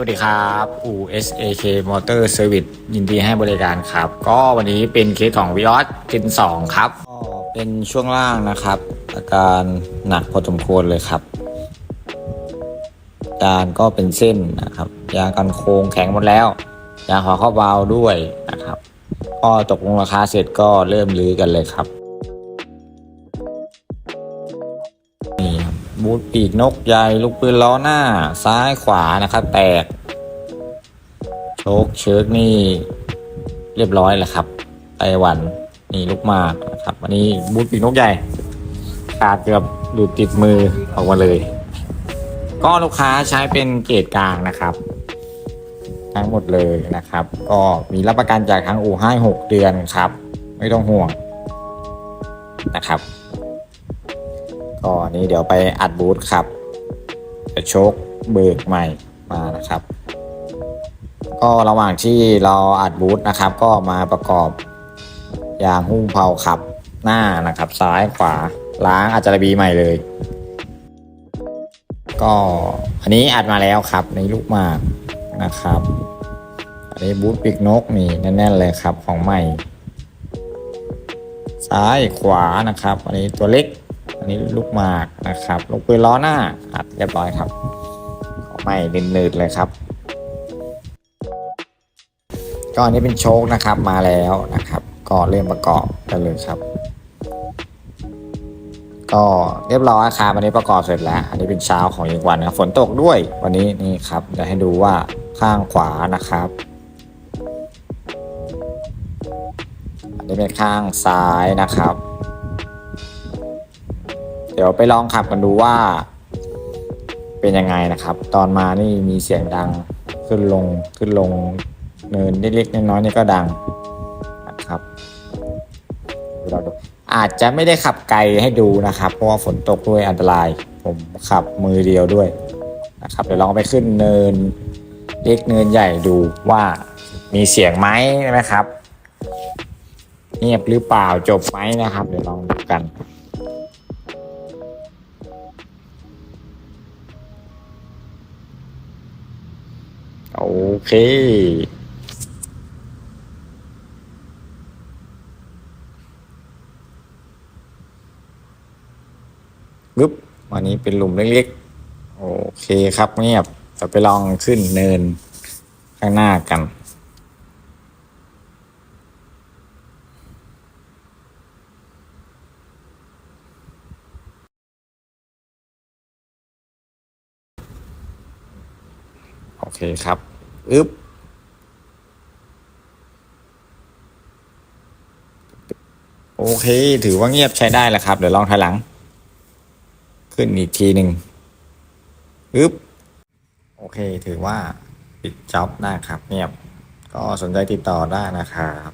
วัสดีครับอู SAK Motor Service ยินดีให้บริการครับ ก็วันนี้เป็นเคสของ v ิออส Gen 2ครับก็เป็นช่วงล่างนะครับ อาการหนักพอสมควรเลยครับยางก็เป็นเส้นนะครับยางกันโค้งแข็งหมดแล้วยางขอเข้าเบาด้วยนะครับ ก็ตกลงราคาเสร็จก็เริ่มรื้อกันเลยครับ บูทปีกนกใหญ่ลูกปืนล้อหน้า ซ้ายขวานะครับ แตกโชคเชิร์กนี่ เรียบร้อยแล้วครับไต้หวันนี่ลูกมากนะครับอันนี้บูทปีกนกใหญ่ขาดเกือบดูดติดมือออกมาเลย ก็ลูกค้าใช้เป็นเกรดกลางนะครับ ทั้งหมดเลยนะครับ ก็มีรับประกันจากทางอู่ให้หกเดือนครับ ไม่ต้องห่วงนะครับ ก็นี้เดี๋ยวไปอัดบูธครับจะโชคเบิกใหม่มานะครับ ก็ระหว่างที่เราอัดบูธนะครับ ก็มาประกอบยางหุ้มเผาขับหน้านะครับซ้ายขวาล้างอาจจะระบีใหม่เลย ก็อันนี้อัดมาแล้วครับในลูกมากนะครับ อันนี้บูธปีกนกนี่แน่นๆเลยครับของใหม่ ซ้ายขวานะครับ อันนี้ตัวเล็ก นี้ลูกหมากนะครับลูกปืนล้อหน้าอัดเรียบร้อยครับขอใหม่เนืดๆเลยครับก็อันนี้เป็นโชคนะครับมาแล้วนะครับ ก็เริ่มประกอบกันเลยครับ ก็เรียบร้อยครับวันนี้ประกอบเสร็จแล้ว อันนี้เป็นเช้าของอีกวันนะฝนตกด้วยวันนี้นี่ครับเดี๋ยวให้ดูว่าข้างขวานะครับอันนี้เป็นข้างซ้ายนะครับ ดี๋ยวไปลองขับกันดูว่า เป็นยังไงนะครับ ตอนมานี่มีเสียงดังขึ้นลงขึ้นลงเนินเล็กๆน้อยๆนี่ก็ดังนะครับเดี๋ยวเราดูอาจจะไม่ได้ขับไกลให้ดูนะครับ เพราะว่าฝนตกด้วยอันตราย ผมขับมือเดียวด้วยนะครับเดี๋ยวลองไปขึ้นเนินเล็กเนินใหญ่ดูว่ามีเสียงไหมนะครับ เงียบหรือเปล่าจบไหมนะครับ เดี๋ยวลองดูกัน โอเคปึ๊บวันนี้เป็นหลุมเล็กๆ โอเคครับเงียบจะไปลองขึ้นเนินข้างหน้ากัน เคครับอึ๊บโอเค ถือว่าเงียบใช้ได้แล้วครับ เดี๋ยวลองถอยหลัง ขึ้นอีกทีหนึ่งอึ๊บโอเค ถือว่าปิดจ็อบได้ครับ เงียบ ก็สนใจติดต่อได้นะครับ